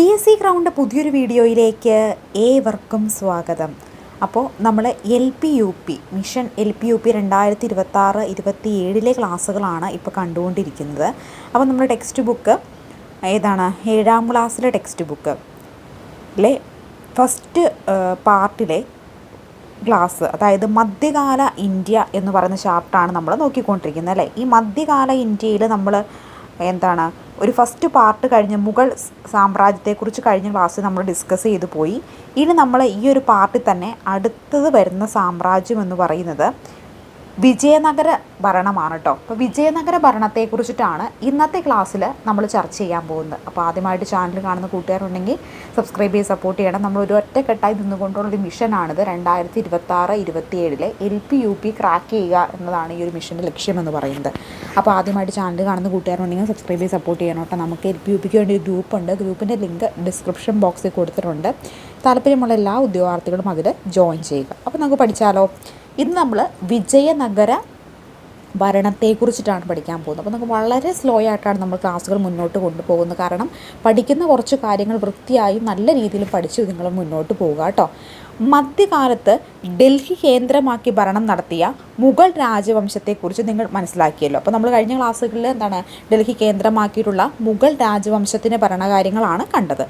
P S C ground പുതിയൊരു വീഡിയോയിലേക്ക് ഏവർക്കും സ്വാഗതം. അപ്പോൾ നമ്മൾ L P U P mission L P U P രണ്ടായിരത്തി ഇരുപത്താറ് ഇരുപത്തി ഏഴിലെ ക്ലാസ്സുകളാണ് ഇപ്പോൾ കണ്ടുകൊണ്ടിരിക്കുന്നത്. അപ്പോൾ നമ്മുടെ ടെക്സ്റ്റ് ബുക്ക് ഏതാണ്? ഏഴാം ക്ലാസ്സിലെ ടെക്സ്റ്റ് ബുക്ക് അല്ലേ ഫസ്റ്റ് പാർട്ടിലെ ക്ലാസ് അതായത് മധ്യകാല ഇന്ത്യ എന്ന് പറയുന്ന ചാപ്റ്ററാണ് നമ്മൾ നോക്കിക്കൊണ്ടിരിക്കുന്നത് അല്ലേ? ഈ മധ്യകാല ഇന്ത്യയിൽ നമ്മൾ എന്താണ് ഒരു ഫസ്റ്റ് പാർട്ട് കഴിഞ്ഞ് മുഗൾ സാമ്രാജ്യത്തെക്കുറിച്ച് കഴിഞ്ഞ ക്ലാസ്സിൽ നമ്മൾ ഡിസ്കസ് ചെയ്തു പോയി. ഇനി നമ്മൾ ഈ ഒരു പാർട്ടിൽ തന്നെ അടുത്തത് വരുന്ന സാമ്രാജ്യം എന്ന് പറയുന്നത് വിജയനഗര ഭരണമാണ് കേട്ടോ അപ്പോൾ വിജയനഗര ഭരണത്തെക്കുറിച്ചിട്ടാണ് ഇന്നത്തെ ക്ലാസ്സിൽ നമ്മൾ ചർച്ച ചെയ്യാൻ പോകുന്നത്. അപ്പോൾ ആദ്യമായിട്ട് ചാനൽ കാണുന്ന കൂട്ടുകാരുണ്ടെങ്കിൽ സബ്സ്ക്രൈബ് ചെയ്ത് സപ്പോർട്ട് ചെയ്യണം. നമ്മൾ ഒരു ഒറ്റക്കെട്ടായി നിന്നുകൊണ്ടുള്ളൊരു മിഷനാണിത് രണ്ടായിരത്തി ഇരുപത്തി ആറ് ഇരുപത്തി ഏഴിലെ L P U P crack ചെയ്യുക എന്നതാണ് ഈ ഒരു മിഷന്റെ ലക്ഷ്യമെന്ന് പറയുന്നത്. അപ്പോൾ ആദ്യമായിട്ട് ചാനൽ കാണുന്ന കൂട്ടുകാരുണ്ടെങ്കിൽ സബ്സ്ക്രൈബ് ചെയ്ത് സപ്പോർട്ട് ചെയ്യണം കേട്ടോ നമുക്ക് എൽ പി യു പിക്ക് വേണ്ടി ഒരു ഗ്രൂപ്പ് ഉണ്ട്. ഗ്രൂപ്പിന്റെ ലിങ്ക് ഡിസ്ക്രിപ്ഷൻ ബോക്സിൽ കൊടുത്തിട്ടുണ്ട്. താല്പര്യമുള്ള എല്ലാ ഉദ്യോഗാർത്ഥികളും അതിൽ ജോയിൻ ചെയ്യുക. അപ്പോൾ നമുക്ക് പഠിച്ചാലോ? ഇന്ന് നമ്മൾ വിജയനഗര ഭരണത്തെക്കുറിച്ചിട്ടാണ് പഠിക്കാൻ പോകുന്നത്. അപ്പോൾ നമുക്ക് വളരെ സ്ലോ ആയിട്ടാണ് നമ്മൾ ക്ലാസ്സുകൾ മുന്നോട്ട് കൊണ്ടുപോകുന്നത്. കാരണം പഠിക്കുന്ന കുറച്ച് കാര്യങ്ങൾ വൃത്തിയായും നല്ല രീതിയിൽ പഠിച്ച് നിങ്ങൾ മുന്നോട്ട് പോവുക കേട്ടോ. മധ്യകാലത്ത് ഡൽഹി കേന്ദ്രമാക്കി ഭരണം നടത്തിയ മുഗൾ രാജവംശത്തെക്കുറിച്ച് നിങ്ങൾ മനസ്സിലാക്കിയല്ലോ. അപ്പോൾ നമ്മൾ കഴിഞ്ഞ ക്ലാസ്സുകളിൽ എന്താണ് ഡൽഹി കേന്ദ്രമാക്കിയിട്ടുള്ള മുഗൾ രാജവംശത്തിന്റെ ഭരണകാര്യങ്ങളാണ് കണ്ടത്.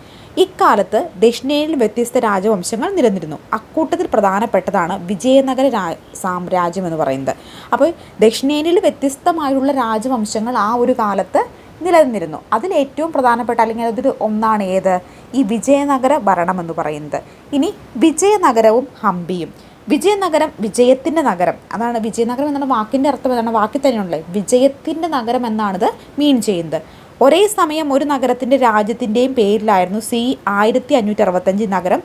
ഇക്കാലത്ത് ദക്ഷിണേന്ത്യയിൽ വ്യത്യസ്ത രാജവംശങ്ങൾ നിലനിരുന്നു അക്കൂട്ടത്തിൽ പ്രധാനപ്പെട്ടതാണ് വിജയനഗര രാ സാമ്രാജ്യം എന്ന് പറയുന്നത്. അപ്പോൾ ദക്ഷിണേന്ത്യയിൽ വ്യത്യസ്തമായുള്ള രാജവംശങ്ങൾ ആ ഒരു കാലത്ത് നിലനിന്നിരുന്നു. അതിൽ ഏറ്റവും പ്രധാനപ്പെട്ട അല്ലെങ്കിൽ അതിൽ ഒന്നാണ് ഏത്? ഈ വിജയനഗര ഭരണമെന്ന് പറയുന്നത്. ഇനി വിജയനഗരവും ഹംപിയും. വിജയനഗരം വിജയത്തിന്റെ നഗരം. അതാണ് വിജയനഗരം എന്നുള്ള വാക്കിന്റെ അർത്ഥം. അതാണ് വാക്കിൽ തന്നെയുള്ളത്. വിജയത്തിന്റെ നഗരം എന്നാണിത് മീൻ ചെയ്യുന്നത്. ഒരേ സമയം ഒരു നഗരത്തിന്റെ രാജ്യത്തിന്റെയും പേരിലായിരുന്നു സി ആയിരത്തി അഞ്ഞൂറ്റി അറുപത്തഞ്ച് നഗരം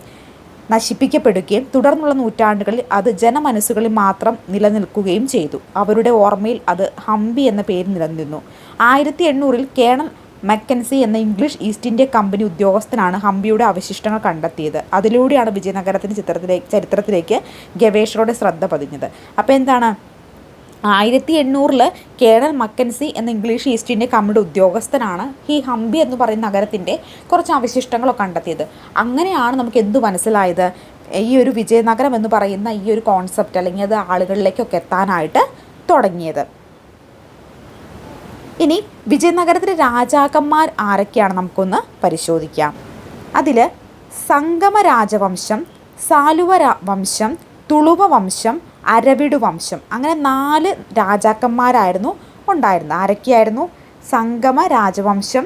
നശിപ്പിക്കപ്പെടുകയും തുടർന്നുള്ള നൂറ്റാണ്ടുകളിൽ അത് ജനമനസ്സുകളിൽ മാത്രം നിലനിൽക്കുകയും ചെയ്തു. അവരുടെ ഓർമ്മയിൽ അത് ഹംപി എന്ന പേര് നിലനിന്നു ആയിരത്തി എണ്ണൂറിൽ കേണൽ മക്കൻസി എന്ന ഇംഗ്ലീഷ് ഈസ്റ്റ് ഇന്ത്യ കമ്പനി ഉദ്യോഗസ്ഥനാണ് ഹംപിയുടെ അവശിഷ്ടങ്ങൾ കണ്ടെത്തിയത്. അതിലൂടെയാണ് വിജയനഗരത്തിന്റെ ചിത്രത്തിലേക്ക് ചരിത്രത്തിലേക്ക് ഗവേഷകരുടെ ശ്രദ്ധ പതിഞ്ഞത്. അപ്പോൾ എന്താണ്? ആയിരത്തി എണ്ണൂറിൽ കേണൽ മക്കൻസി എന്ന ഇംഗ്ലീഷ് ഈസ്റ്റ് ഇന്ത്യ കമ്പനിയുടെ ഉദ്യോഗസ്ഥനാണ് ഈ ഹംപി എന്ന് പറയുന്ന നഗരത്തിന്റെ കുറച്ച് അവശിഷ്ടങ്ങളൊക്കെ കണ്ടെത്തിയത്. അങ്ങനെയാണ് നമുക്ക് എന്ത് മനസ്സിലായത്? ഈ ഒരു വിജയനഗരം എന്ന് പറയുന്ന ഈ ഒരു കോൺസെപ്റ്റ് അല്ലെങ്കിൽ അത് ആളുകളിലേക്കൊക്കെ എത്താനായിട്ട് തുടങ്ങിയത്. ഇനി വിജയനഗരത്തിലെ രാജാക്കന്മാർ ആരൊക്കെയാണ് നമുക്കൊന്ന് പരിശോധിക്കാം. അതിൽ സംഗമ രാജവംശം സാലുവ വംശം തുളുവ വംശം അരവിടു വംശം അങ്ങനെ നാല് രാജാക്കന്മാരായിരുന്നു ഉണ്ടായിരുന്നത്. ആരൊക്കെയായിരുന്നു? സംഗമ രാജവംശം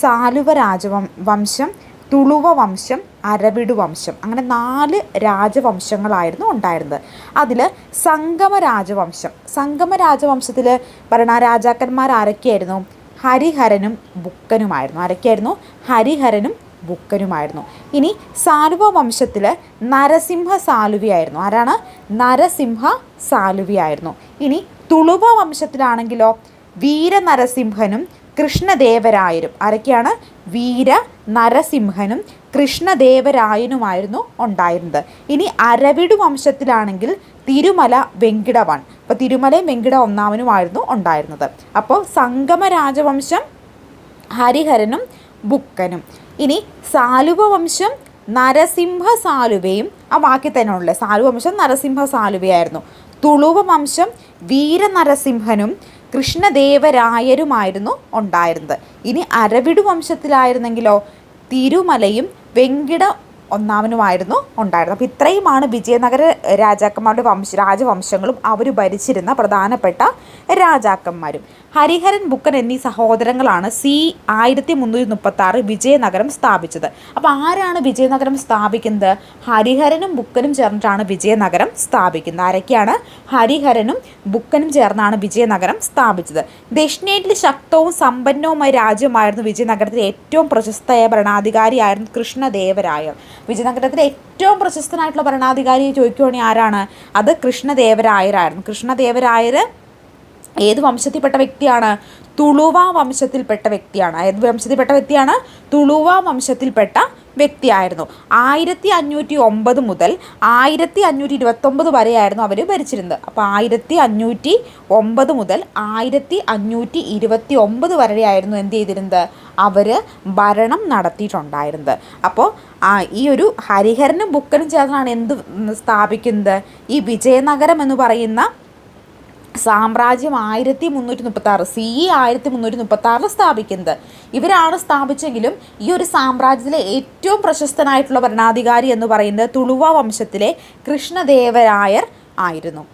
സാലുവ രാജവം വംശം തുളുവ വംശം അരവിടു വംശം. അങ്ങനെ നാല് രാജവംശങ്ങളായിരുന്നു ഉണ്ടായിരുന്നത്. അതിൽ സംഗമ രാജവംശം സംഗമ രാജവംശത്തിൽ ഭരണ രാജാക്കന്മാർ ആരൊക്കെയായിരുന്നു? ഹരിഹരനും ബുക്കനുമായിരുന്നു. ആരൊക്കെയായിരുന്നു? ഹരിഹരനും ബുക്കനുമായിരുന്നു. ഇനി സാലുവ വംശത്തിൽ നരസിംഹ സാലുവിയായിരുന്നു ആരാണ്? നരസിംഹ സാലുവിയായിരുന്നു ഇനി തുളുവ വംശത്തിലാണെങ്കിലോ വീരനരസിംഹനും കൃഷ്ണദേവരായരും. ആരൊക്കെയാണ്? വീര നരസിംഹനും കൃഷ്ണദേവരായനുമായിരുന്നു ഉണ്ടായിരുന്നത്. ഇനി അരവിടു വംശത്തിലാണെങ്കിൽ തിരുമല വെങ്കിടവൺ അപ്പോൾ തിരുമലയും വെങ്കിട ഒന്നാമനുമായിരുന്നു ഉണ്ടായിരുന്നത്. അപ്പോൾ സംഗമ രാജവംശം ഹരിഹരനും ബുക്കനും. ഇനി സാലുവ വംശം നരസിംഹ സാലുവയും ആ ബാക്കി തന്നെ ഉള്ളത് സാലുവ വംശം നരസിംഹ സാലുവയായിരുന്നു തുളുവ വംശം വീരനരസിംഹനും കൃഷ്ണദേവരായരുമായിരുന്നു ഉണ്ടായിരുന്നത്. ഇനി അരവിടു വംശത്തിലായിരുന്നെങ്കിലോ തിരുമലയും വെങ്കിട ഒന്നാമനുമായിരുന്നു ഉണ്ടായിരുന്നത്. അപ്പോൾ ഇത്രയുമാണ് വിജയനഗര രാജാക്കന്മാരുടെ വംശ രാജവംശങ്ങളും അവർ ഭരിച്ചിരുന്ന പ്രധാനപ്പെട്ട രാജാക്കന്മാരും. ഹരിഹരൻ ബുക്കൻ എന്നീ സഹോദരങ്ങളാണ് സി ആയിരത്തി മുന്നൂറ്റി മുപ്പത്തി ആറ് വിജയനഗരം സ്ഥാപിച്ചത്. അപ്പോൾ ആരാണ് വിജയനഗരം സ്ഥാപിക്കുന്നത്? ഹരിഹരനും ബുക്കനും ചേർന്നിട്ടാണ് വിജയനഗരം സ്ഥാപിക്കുന്നത്. ആരൊക്കെയാണ്? ഹരിഹരനും ബുക്കനും ചേർന്നാണ് വിജയനഗരം സ്ഥാപിച്ചത്. ദക്ഷിണേന്ത്യയിൽ ശക്തവും സമ്പന്നവുമായ രാജ്യമായിരുന്നു വിജയനഗരത്തിലെ ഏറ്റവും പ്രശസ്തയായ ഭരണാധികാരിയായിരുന്നു കൃഷ്ണദേവരായർ. വിജയനഗരത്തിലെ ഏറ്റവും പ്രശസ്തനായിട്ടുള്ള ഭരണാധികാരിയെ ചോദിക്കുകയാണെങ്കിൽ ആരാണ്? അത് കൃഷ്ണദേവരായരായിരുന്നു. കൃഷ്ണദേവരായർ ഏത് വംശത്തിൽപ്പെട്ട വ്യക്തിയാണ്? തുളുവ വംശത്തിൽപ്പെട്ട വ്യക്തിയാണ്. ഏത് വംശത്തിൽപ്പെട്ട വ്യക്തിയാണ്? തുളുവ വംശത്തിൽപ്പെട്ട വ്യക്തിയായിരുന്നു. ആയിരത്തി അഞ്ഞൂറ്റി ഒമ്പത് മുതൽ ആയിരത്തി അഞ്ഞൂറ്റി ഇരുപത്തൊമ്പത് വരെയായിരുന്നു അവർ ഭരിച്ചിരുന്നത്. അപ്പോൾ ആയിരത്തി അഞ്ഞൂറ്റി ഒമ്പത് മുതൽ ആയിരത്തി അഞ്ഞൂറ്റി ഇരുപത്തി ഒമ്പത് വരെയായിരുന്നു എന്ത് ചെയ്തിരുന്നത്? അവർ ഭരണം നടത്തിയിട്ടുണ്ടായിരുന്നത്. അപ്പോൾ ആ ഈ ഒരു ഹരിഹരനും ബുക്കനും ചേർന്നാണ് എന്ത് സ്ഥാപിക്കുന്നത്? ഈ വിജയനഗരം എന്ന് പറയുന്ന സാമ്രാജ്യം ആയിരത്തി മുന്നൂറ്റി മുപ്പത്തി ആറ് സി ഇ ആയിരത്തി മുന്നൂറ്റി മുപ്പത്തി ആറിൽ സ്ഥാപിക്കുന്നത്. ഇവരാണ് സ്ഥാപിച്ചെങ്കിലും ഈ ഒരു സാമ്രാജ്യത്തിലെ ഏറ്റവും പ്രശസ്തനായിട്ടുള്ള ഭരണാധികാരി എന്ന് പറയുന്നത് തുളുവ വംശത്തിലെ കൃഷ്ണദേവരായർ ആയിരുന്നു.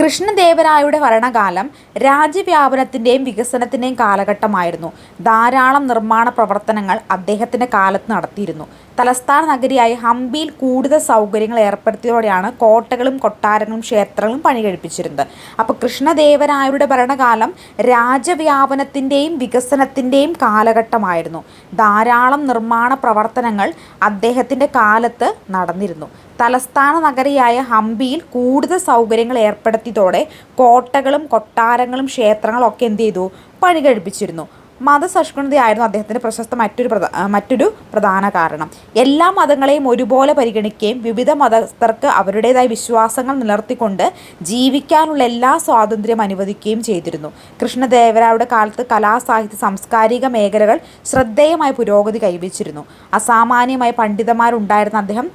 കൃഷ്ണദേവരായയുടെ ഭരണകാലം രാജ്യവ്യാപനത്തിന്റെയും വികസനത്തിന്റെയും കാലഘട്ടമായിരുന്നു. ധാരാളം നിർമ്മാണ പ്രവർത്തനങ്ങൾ അദ്ദേഹത്തിന്റെ കാലത്ത് നടത്തിയിരുന്നു. തലസ്ഥാന നഗരിയായ ഹംപിയിൽ കൂടുതൽ സൗകര്യങ്ങൾ ഏർപ്പെടുത്തിയതോടെയാണ് കോട്ടകളും കൊട്ടാരങ്ങളും ക്ഷേത്രങ്ങളും പണി കഴിപ്പിച്ചിരുന്നത് അപ്പോൾ കൃഷ്ണദേവരായരുടെ ഭരണകാലം രാജ്യവ്യാപനത്തിന്റെയും വികസനത്തിന്റെയും കാലഘട്ടമായിരുന്നു. ധാരാളം നിർമ്മാണ പ്രവർത്തനങ്ങൾ അദ്ദേഹത്തിന്റെ കാലത്ത് നടന്നിരുന്നു. തലസ്ഥാന നഗരിയായ ഹംപിയിൽ കൂടുതൽ സൗകര്യങ്ങൾ ഏർപ്പെടുത്തിയതോടെ കോട്ടകളും കൊട്ടാരങ്ങളും ക്ഷേത്രങ്ങളും ഒക്കെ എന്ത് ചെയ്തു? പണി കഴിപ്പിച്ചിരുന്നു മതസഹിഷ്ണുതയായിരുന്നു അദ്ദേഹത്തിന്റെ പ്രശസ്ത മറ്റൊരു പ്രധാ മറ്റൊരു പ്രധാന കാരണം. എല്ലാ മതങ്ങളെയും ഒരുപോലെ പരിഗണിക്കുകയും വിവിധ മതസ്ഥർക്ക് അവരുടേതായ വിശ്വാസങ്ങൾ നിലർത്തിക്കൊണ്ട് ജീവിക്കാനുള്ള എല്ലാ സ്വാതന്ത്ര്യം അനുവദിക്കുകയും ചെയ്തിരുന്നു. കൃഷ്ണദേവരായുടെ കാലത്ത് കലാ സാഹിത്യ സാംസ്കാരിക മേഖലകൾ ശ്രദ്ധേയമായ പുരോഗതി കൈവച്ചിരുന്നു. അസാമാന്യമായ പണ്ഡിതന്മാരുണ്ടായിരുന്ന അദ്ദേഹം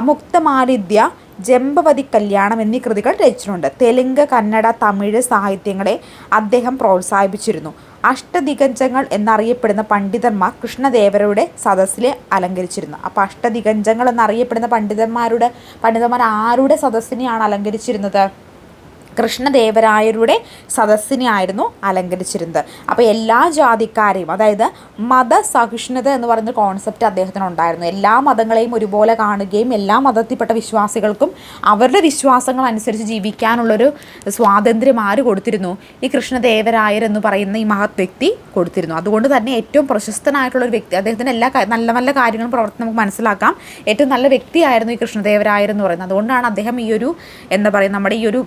അമുക്തമാലിദ്യ ജംബവതി കല്യാണം എന്നീ കൃതികൾ രചിച്ചിട്ടുണ്ട്. തെലുങ്ക് കന്നഡ തമിഴ് സാഹിത്യങ്ങളെ അദ്ദേഹം പ്രോത്സാഹിപ്പിച്ചിരുന്നു. അഷ്ടദിഗഞ്ചങ്ങൾ എന്നറിയപ്പെടുന്ന പണ്ഡിതന്മാർ കൃഷ്ണദേവരുടെ സദസ്സിലെ അലങ്കരിച്ചിരുന്നു. അപ്പോൾ അഷ്ടദിഗഞ്ചങ്ങൾ എന്നറിയപ്പെടുന്ന പണ്ഡിതന്മാരുടെ പണ്ഡിതന്മാർ ആരുടെ സദസ്സിനെയാണ് അലങ്കരിച്ചിരുന്നത്? കൃഷ്ണദേവരായരുടെ സദസ്സിനെയായിരുന്നു അലങ്കരിച്ചിരുന്നത്. അപ്പോൾ എല്ലാ ജാതിക്കാരെയും അതായത് മതസഹിഷ്ണുത എന്ന് പറയുന്ന കോൺസെപ്റ്റ് അദ്ദേഹത്തിന് ഉണ്ടായിരുന്നു. എല്ലാ മതങ്ങളെയും ഒരുപോലെ കാണുകയും എല്ലാ മതത്തിൽപ്പെട്ട വിശ്വാസികൾക്കും അവരുടെ വിശ്വാസങ്ങൾ അനുസരിച്ച് ജീവിക്കാനുള്ളൊരു സ്വാതന്ത്ര്യം ആര് കൊടുത്തിരുന്നു? ഈ കൃഷ്ണദേവരായർ എന്ന് പറയുന്ന ഈ മഹത് വ്യക്തി കൊടുത്തിരുന്നു. അതുകൊണ്ട് തന്നെ ഏറ്റവും പ്രശസ്തനായിട്ടുള്ള ഒരു വ്യക്തി അദ്ദേഹത്തിന്റെ എല്ലാ നല്ല നല്ല കാര്യങ്ങളും പ്രവർത്തനം നമുക്ക് മനസ്സിലാക്കാം. ഏറ്റവും നല്ല വ്യക്തിയായിരുന്നു ഈ കൃഷ്ണദേവരായർ എന്ന് പറയുന്നത്. അതുകൊണ്ടാണ് അദ്ദേഹം ഈ ഒരു എന്താ പറയുക നമ്മുടെ ഈ ഒരു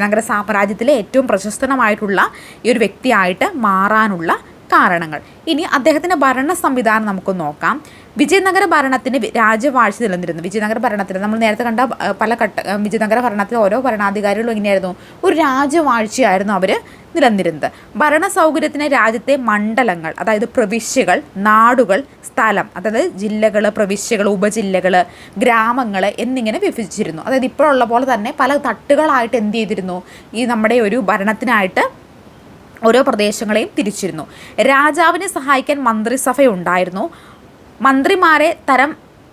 വിജയനഗര സാമ്രാജ്യത്തിലെ ഏറ്റവും പ്രശസ്തനമായിട്ടുള്ള ഈ ഒരു വ്യക്തിയായിട്ട് മാറാനുള്ള കാരണങ്ങൾ. ഇനി അദ്ദേഹത്തിന്റെ ഭരണ സംവിധാനം നമുക്ക് നോക്കാം. വിജയനഗര ഭരണത്തിന് രാജവാഴ്ച നിലനിന്നിരുന്നു. വിജയനഗര ഭരണത്തിൽ നമ്മൾ നേരത്തെ കണ്ട പല ഘട്ട വിജയനഗര ഭരണത്തിൽ ഓരോ ഭരണാധികാരികളും എങ്ങനെയായിരുന്നു? ഒരു രാജവാഴ്ചയായിരുന്നു അവർ നിലനിന്നിരുന്നത്. ഭരണ സൗകര്യത്തിന് രാജ്യത്തെ മണ്ഡലങ്ങൾ അതായത് പ്രവിശ്യകൾ നാടുകൾ സ്ഥലം അതായത് ജില്ലകൾ പ്രവിശ്യകൾ ഉപജില്ലകൾ ഗ്രാമങ്ങൾ എന്നിങ്ങനെ വിഭജിച്ചിരുന്നു. അതായത് ഇപ്പോഴുള്ള പോലെ തന്നെ പല തട്ടുകളായിട്ട് എന്ത് ചെയ്തിരുന്നു? ഈ നമ്മുടെ ഒരു ഭരണത്തിനായിട്ട് ഓരോ പ്രദേശങ്ങളെയും തിരിച്ചിരുന്നു. രാജാവിനെ സഹായിക്കാൻ മന്ത്രിസഭയുണ്ടായിരുന്നു. മന്ത്രിമാരെ തരം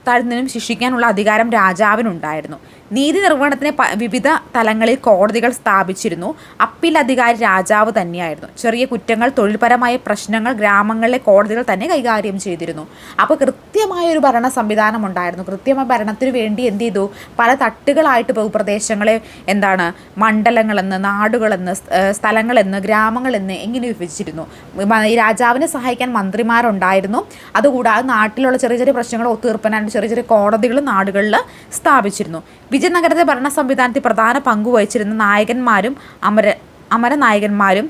താഴ്ന്നതിനും ശിക്ഷിക്കാനുള്ള അധികാരം രാജാവിനുണ്ടായിരുന്നു. നീതി നിർവഹണത്തിന് വിവിധ തലങ്ങളിൽ കോടതികൾ സ്ഥാപിച്ചിരുന്നു. അപ്പീൽ അധികാരി രാജാവ് തന്നെയായിരുന്നു. ചെറിയ കുറ്റങ്ങൾ തൊഴിൽപരമായ പ്രശ്നങ്ങൾ ഗ്രാമങ്ങളിലെ കോടതികൾ തന്നെ കൈകാര്യം ചെയ്തിരുന്നു. അപ്പോൾ കൃത്യമായ ഒരു ഭരണ സംവിധാനം ഉണ്ടായിരുന്നു കൃത്യമായ ഭരണത്തിന് വേണ്ടി എന്ത് ചെയ്തു? പല തട്ടുകളായിട്ട് ഭൂപ്രദേശങ്ങളെ എന്താണ് മണ്ഡലങ്ങളെന്ന് നാടുകളെന്ന് സ്ഥലങ്ങളെന്ന് ഗ്രാമങ്ങളെന്ന് എങ്ങനെ വിഭജിച്ചിരുന്നു. രാജാവിനെ സഹായിക്കാൻ മന്ത്രിമാരുണ്ടായിരുന്നു. അതുകൂടാതെ നാട്ടിലുള്ള ചെറിയ ചെറിയ പ്രശ്നങ്ങൾ ഒത്തുതീർപ്പനായിട്ട് ചെറിയ ചെറിയ കോടതികൾ നാടുകളിൽ സ്ഥാപിച്ചിരുന്നു. വിജയനഗരത്തെ ഭരണ സംവിധാനത്തിൽ പ്രധാന പങ്കുവഹിച്ചിരുന്ന നായകന്മാരും അമര അമരനായകന്മാരും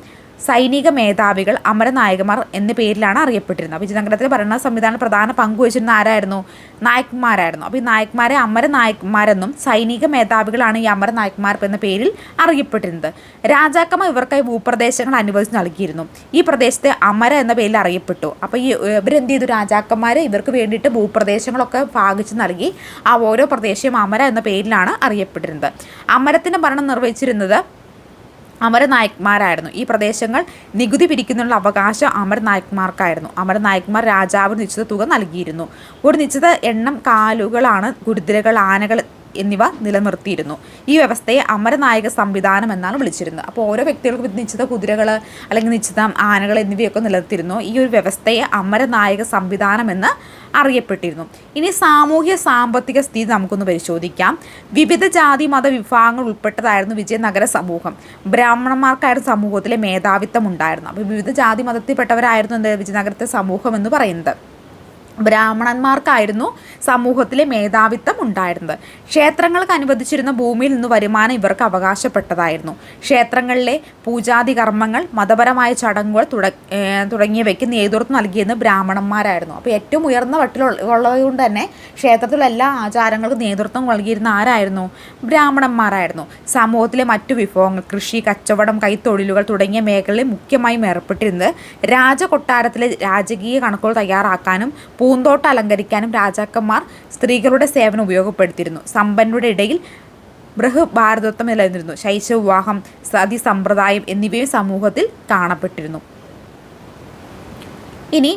സൈനിക മേധാവികൾ അമരനായകന്മാർ എന്ന പേരിലാണ് അറിയപ്പെട്ടിരുന്നത്. വിജയനഗരത്തിലെ ഭരണ സംവിധാനം പ്രധാന പങ്ക് വഹിച്ചിരുന്ന ആരായിരുന്നു? നായക്മാരായിരുന്നു. അപ്പോൾ ഈ നായക്മാരെ അമരനായകന്മാരെന്നും സൈനിക മേധാവികളാണ് ഈ അമരനായകന്മാർ എന്ന പേരിൽ അറിയപ്പെട്ടിരുന്നത്. രാജാക്കന്മാർ ഇവർക്കായി ഭൂപ്രദേശങ്ങൾ അനുവദിച്ച് നൽകിയിരുന്നു. ഈ പ്രദേശത്തെ അമര എന്ന പേരിൽ അറിയപ്പെട്ടു. അപ്പോൾ ഈ ഇവരെന്ത് ചെയ്തു? രാജാക്കന്മാർ ഇവർക്ക് വേണ്ടിയിട്ട് ഭൂപ്രദേശങ്ങളൊക്കെ ഭാഗിച്ച് നൽകി ആ ഓരോ പ്രദേശവും അമര എന്ന പേരിലാണ് അറിയപ്പെട്ടിരുന്നത്. അമരത്തിന്റെ ഭരണം നിർവഹിച്ചിരുന്നത് അമരനായക്മാരായിരുന്നു ഈ പ്രദേശങ്ങൾ നികുതി പിരിക്കുന്നതിനുള്ള അവകാശം അമരനായക്മാർക്കായിരുന്നു അമരനായക്മാർ രാജാവിന് നിശ്ചിത തുക നൽകിയിരുന്നു. ഒരു നിശ്ചിത എണ്ണം കാലുകളാണ് കുരുതിരകൾ ആനകൾ എന്നിവ നിലനിർത്തിയിരുന്നു. ഈ വ്യവസ്ഥയെ അമരനായക സംവിധാനം എന്നാണ് വിളിച്ചിരുന്നത്. അപ്പോൾ ഓരോ വ്യക്തികൾക്കും നിശ്ചിത കുതിരകൾ അല്ലെങ്കിൽ നിശ്ചിത ആനകൾ എന്നിവയൊക്കെ നിലനിർത്തിയിരുന്നു. ഈ ഒരു വ്യവസ്ഥയെ അമരനായക സംവിധാനം എന്ന് അറിയപ്പെട്ടിരുന്നു. ഇനി സാമൂഹ്യ സാമ്പത്തിക സ്ഥിതി നമുക്കൊന്ന് പരിശോധിക്കാം. വിവിധ ജാതി മത വിഭാഗങ്ങൾ ഉൾപ്പെട്ടതായിരുന്നു വിജയനഗര സമൂഹം. ബ്രാഹ്മണന്മാർക്കായിരുന്നു സമൂഹത്തിലെ മേധാവിത്വം ഉണ്ടായിരുന്നു അപ്പോൾ വിവിധ ജാതി മതത്തിൽപ്പെട്ടവരായിരുന്നു എന്താ വിജയനഗരത്തെ സമൂഹം എന്ന് പറയുന്നത്. ബ്രാഹ്മണന്മാർക്കായിരുന്നു സമൂഹത്തിലെ മേധാവിത്വം ഉണ്ടായിരുന്നത്. ക്ഷേത്രങ്ങൾക്ക് അനുവദിച്ചിരുന്ന ഭൂമിയിൽ നിന്ന് വരുമാനം ഇവർക്ക് അവകാശപ്പെട്ടതായിരുന്നു. ക്ഷേത്രങ്ങളിലെ പൂജാതി കർമ്മങ്ങൾ മതപരമായ ചടങ്ങുകൾ തുടങ്ങിയവയ്ക്ക് നേതൃത്വം നൽകിയെന്ന് ബ്രാഹ്മണന്മാരായിരുന്നു. അപ്പോൾ ഏറ്റവും ഉയർന്ന വട്ടിലുള്ളതുകൊണ്ട് തന്നെ ക്ഷേത്രത്തിലുള്ള എല്ലാ ആചാരങ്ങൾക്കും നേതൃത്വം നൽകിയിരുന്ന ആരായിരുന്നു? ബ്രാഹ്മണന്മാരായിരുന്നു. സമൂഹത്തിലെ മറ്റു വിഭവങ്ങൾ കൃഷി കച്ചവടം കൈത്തൊഴിലുകൾ തുടങ്ങിയ മേഖലകളിൽ മുഖ്യമായും ഏർപ്പെട്ടിരുന്നത് രാജകൊട്ടാരത്തിലെ രാജകീയ കണക്കുകൾ തയ്യാറാക്കാനും പൂന്തോട്ടം അലങ്കരിക്കാനും രാജാക്കന്മാർ സ്ത്രീകളുടെ സേവനം ഉപയോഗപ്പെടുത്തിയിരുന്നു. സമ്പന്നരുടെ ഇടയിൽ ബൃഹഭാരതത്വം നിലനിന്നിരുന്നു. ശൈശവിവാഹം സതി സമ്പ്രദായം എന്നിവയും സമൂഹത്തിൽ കാണപ്പെട്ടിരുന്നു. ഇനി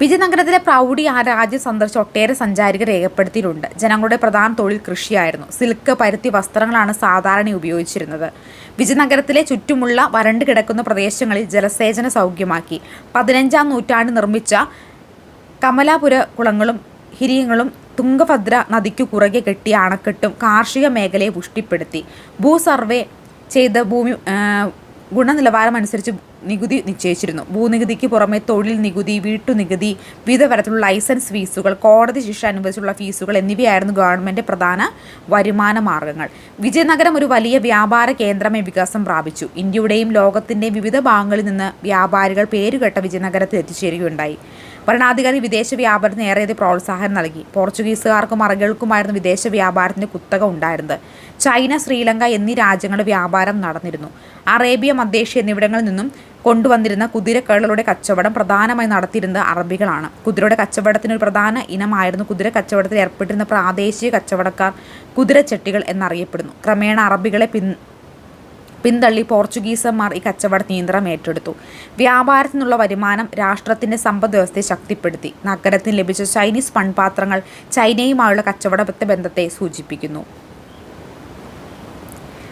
വിജയനഗരത്തിലെ പ്രൗഢി ആ രാജ്യം സന്ദർശിച്ച ഒട്ടേറെ സഞ്ചാരികൾ രേഖപ്പെടുത്തിയിട്ടുണ്ട്. ജനങ്ങളുടെ പ്രധാന തൊഴിൽ കൃഷിയായിരുന്നു. സിൽക്ക് പരുത്തി വസ്ത്രങ്ങളാണ് സാധാരണ ഉപയോഗിച്ചിരുന്നത്. വിജയനഗരത്തിലെ ചുറ്റുമുള്ള വരണ്ട് കിടക്കുന്ന പ്രദേശങ്ങളിൽ ജലസേചന സൗകര്യമാക്കി പതിനഞ്ചാം നൂറ്റാണ്ട് നിർമ്മിച്ച കമലാപുര കുളങ്ങളും ഹിരിയങ്ങളും തുംഗഭദ്ര നദിക്കു കുറുകെ കെട്ടിയ അണക്കെട്ടും കാർഷിക മേഖലയെ പുഷ്ടിപ്പെടുത്തി. ഭൂസർവേ ചെയ്ത ഭൂമി ഗുണനിലവാരം അനുസരിച്ച് നികുതി നിശ്ചയിച്ചിരുന്നു. ഭൂനികുതിക്ക് പുറമെ തൊഴിൽ നികുതി വീട്ടുനികുതി വിവിധ തരത്തിലുള്ള ലൈസൻസ് ഫീസുകൾ കോടതി ശിക്ഷ അനുവദിച്ചുള്ള ഫീസുകൾ എന്നിവയായിരുന്നു ഗവൺമെന്റ് പ്രധാന വരുമാന മാർഗങ്ങൾ. വിജയനഗരം ഒരു വലിയ വ്യാപാര കേന്ദ്രമായി വികാസം പ്രാപിച്ചു. ഇന്ത്യയുടെയും ലോകത്തിന്റെയും വിവിധ ഭാഗങ്ങളിൽ നിന്ന് വ്യാപാരികൾ പേരുകെട്ട വിജയനഗരത്തിൽ എത്തിച്ചേരുകയുണ്ടായി. ഭരണാധികാരി വിദേശ വ്യാപാരത്തിന് ഏറെ പ്രോത്സാഹനം നൽകി. പോർച്ചുഗീസുകാർക്കും അറബികൾക്കുമായിരുന്നു വിദേശ വ്യാപാരത്തിന് കുത്തക ഉണ്ടായിരുന്നത്. ചൈന ശ്രീലങ്ക എന്നീ രാജ്യങ്ങളുടെ വ്യാപാരം നടന്നിരുന്നു. അറേബ്യ മധ്യേഷ്യ എന്നിവിടങ്ങളിൽ നിന്നും കൊണ്ടുവന്നിരുന്ന കുതിരക്കളുടെ കച്ചവടം പ്രധാനമായി നടത്തിയിരുന്നത് അറബികളാണ്. കുതിരയുടെ കച്ചവടത്തിന് ഒരു പ്രധാന ഇനമായിരുന്നു കുതിര കച്ചവടത്തിൽ ഏർപ്പെട്ടിരുന്ന പ്രാദേശിക കച്ചവടക്കാർ കുതിരച്ചട്ടികൾ എന്നറിയപ്പെടുന്നു. ക്രമേണ അറബികളെ പിൻ പിന്തള്ളി പോർച്ചുഗീസന്മാർ ഈ കച്ചവട നിയന്ത്രണം ഏറ്റെടുത്തു. വ്യാപാരത്തിൽ നിന്നുള്ള വരുമാനം രാഷ്ട്രത്തിന്റെ സമ്പദ് വ്യവസ്ഥയെ ശക്തിപ്പെടുത്തി. നഗരത്തിന് ലഭിച്ച ചൈനീസ് മൺപാത്രങ്ങൾ ചൈനയുമായുള്ള കച്ചവട ബന്ധത്തെ സൂചിപ്പിക്കുന്നു.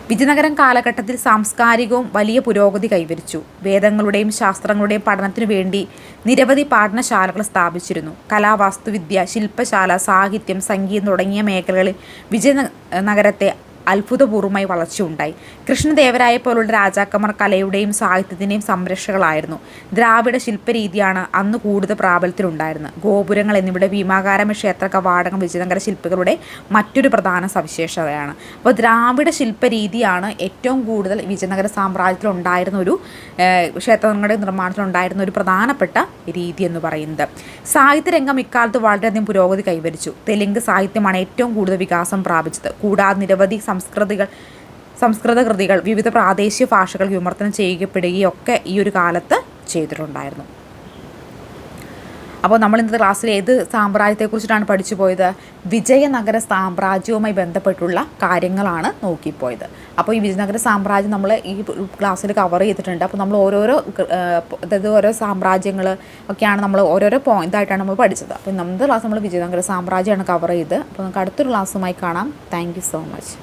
വിജയനഗരം കാലഘട്ടത്തിൽ സാംസ്കാരികവും വലിയ പുരോഗതി കൈവരിച്ചു. വേദങ്ങളുടെയും ശാസ്ത്രങ്ങളുടെയും പഠനത്തിനു വേണ്ടി നിരവധി പാഠനശാലകൾ സ്ഥാപിച്ചിരുന്നു. കലാവാസ്തുവിദ്യ ശില്പശാല സാഹിത്യം സംഗീതം തുടങ്ങിയ മേഖലകളിൽ വിജയനഗരത്തെ അത്ഭുതപൂർവമായി വളർച്ചയുണ്ടായി. കൃഷ്ണദേവരായ പോലുള്ള രാജാക്കന്മാർ കലയുടെയും സാഹിത്യത്തിന്റെയും സംരക്ഷകളായിരുന്നു. ദ്രാവിഡ ശില്പരീതിയാണ് അന്ന് കൂടുതൽ പ്രാബല്യത്തിലുണ്ടായിരുന്നത്. ഗോപുരങ്ങൾ എന്നിവയുടെ ഭീമാകാരമ ക്ഷേത്ര കവാടങ്ങൾ വിജയനഗര ശില്പികളുടെ മറ്റൊരു പ്രധാന സവിശേഷതയാണ്. അപ്പോൾ ദ്രാവിഡ ശില്പരീതിയാണ് ഏറ്റവും കൂടുതൽ വിജയനഗര സാമ്രാജ്യത്തിൽ ഉണ്ടായിരുന്ന ഒരു ക്ഷേത്രങ്ങളുടെ നിർമ്മാണത്തിലുണ്ടായിരുന്ന ഒരു പ്രധാനപ്പെട്ട രീതി എന്ന് പറയുന്നത്. സാഹിത്യരംഗം ഇക്കാലത്ത് വളരെയധികം പുരോഗതി കൈവരിച്ചു. തെലുങ്ക് സാഹിത്യമാണ് ഏറ്റവും കൂടുതൽ വികാസം പ്രാപിച്ചത്. കൂടാതെ നിരവധി സംസ്കൃതികൾ സംസ്കൃത കൃതികൾ വിവിധ പ്രാദേശിക ഭാഷകൾ വിമർത്തനം ചെയ്യപ്പെടുകയൊക്കെ ഈ ഒരു കാലത്ത് ചെയ്തിട്ടുണ്ടായിരുന്നു. അപ്പോൾ നമ്മൾ ഇന്നത്തെ ക്ലാസ്സിൽ ഏത് സാമ്രാജ്യത്തെക്കുറിച്ചിട്ടാണ് പഠിച്ചു പോയത്? വിജയനഗര സാമ്രാജ്യവുമായി ബന്ധപ്പെട്ടുള്ള കാര്യങ്ങളാണ് നോക്കിപ്പോയത്. അപ്പോൾ ഈ വിജയനഗര സാമ്രാജ്യം നമ്മൾ ഈ ക്ലാസ്സിൽ കവർ ചെയ്തിട്ടുണ്ട്. അപ്പോൾ നമ്മൾ ഓരോരോ അതായത് ഓരോ സാമ്രാജ്യങ്ങൾ ഒക്കെയാണ് നമ്മൾ ഓരോരോ പോയിന്റായിട്ടാണ് നമ്മൾ പഠിച്ചത്. അപ്പോൾ നമ്മുടെ ക്ലാസ് നമ്മൾ വിജയനഗര സാമ്രാജ്യമാണ് കവർ ചെയ്ത് അപ്പോൾ നമുക്ക് അടുത്തൊരു ക്ലാസ്സുമായി കാണാം. Thank so much